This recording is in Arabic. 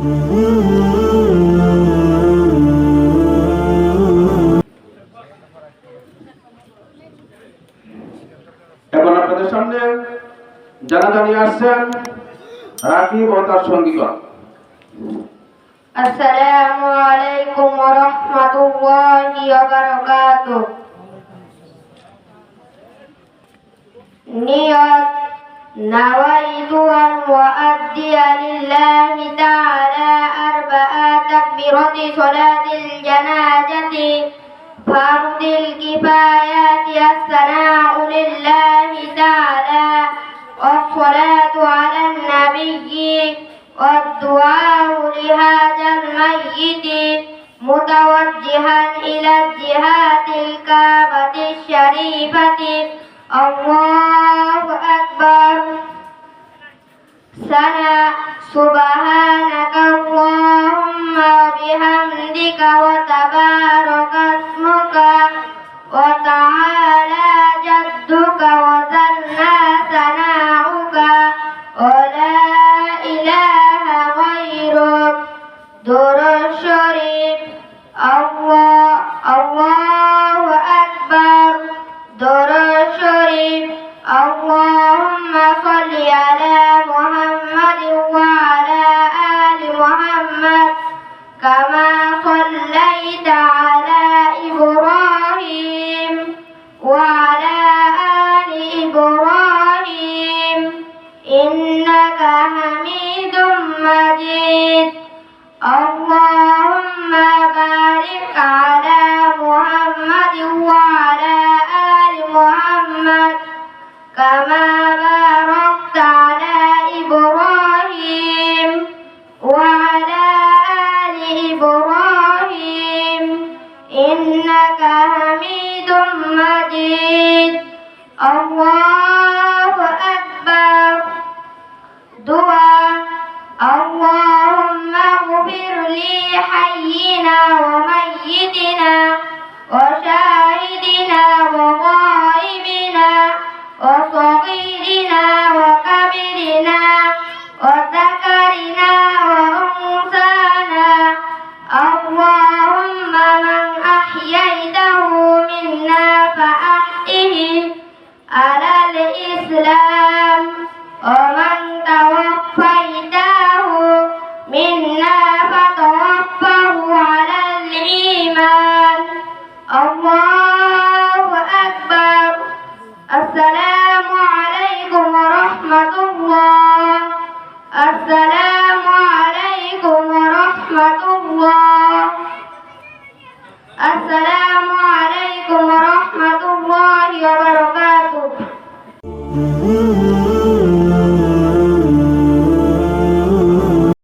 এখন আপনাদের সামনে যারা দাঁড়িয়ে আসছেন, রাকিব ও তার সঙ্গীগণ। আসসালামু আলাইকুম ওয়া রাহমাতুল্লাহি ওয়া বারাকাতুহু। নিয়ত نويت أن أؤدي لله تعالى أربع تكبيرات صلاة الجنازة. فرض الكفايات الثناء لله تعالى. والصلاة على النبي. والدعاء لهذا الميت. متوجها إلى الجهات الكعبة الشريفة. الله وتبارك اسمك وتعالى جدك وثنى ثناؤك ولا إله غيرك. دور الشريف. الله الله أكبر. دور الشريف. اللهم صل على كما صليت على الله أكبر. دعاء. اللهم اغفر لي حينا وميتنا على الإسلام ومن توفيته منا فتوفه على الإيمان الله Ooh.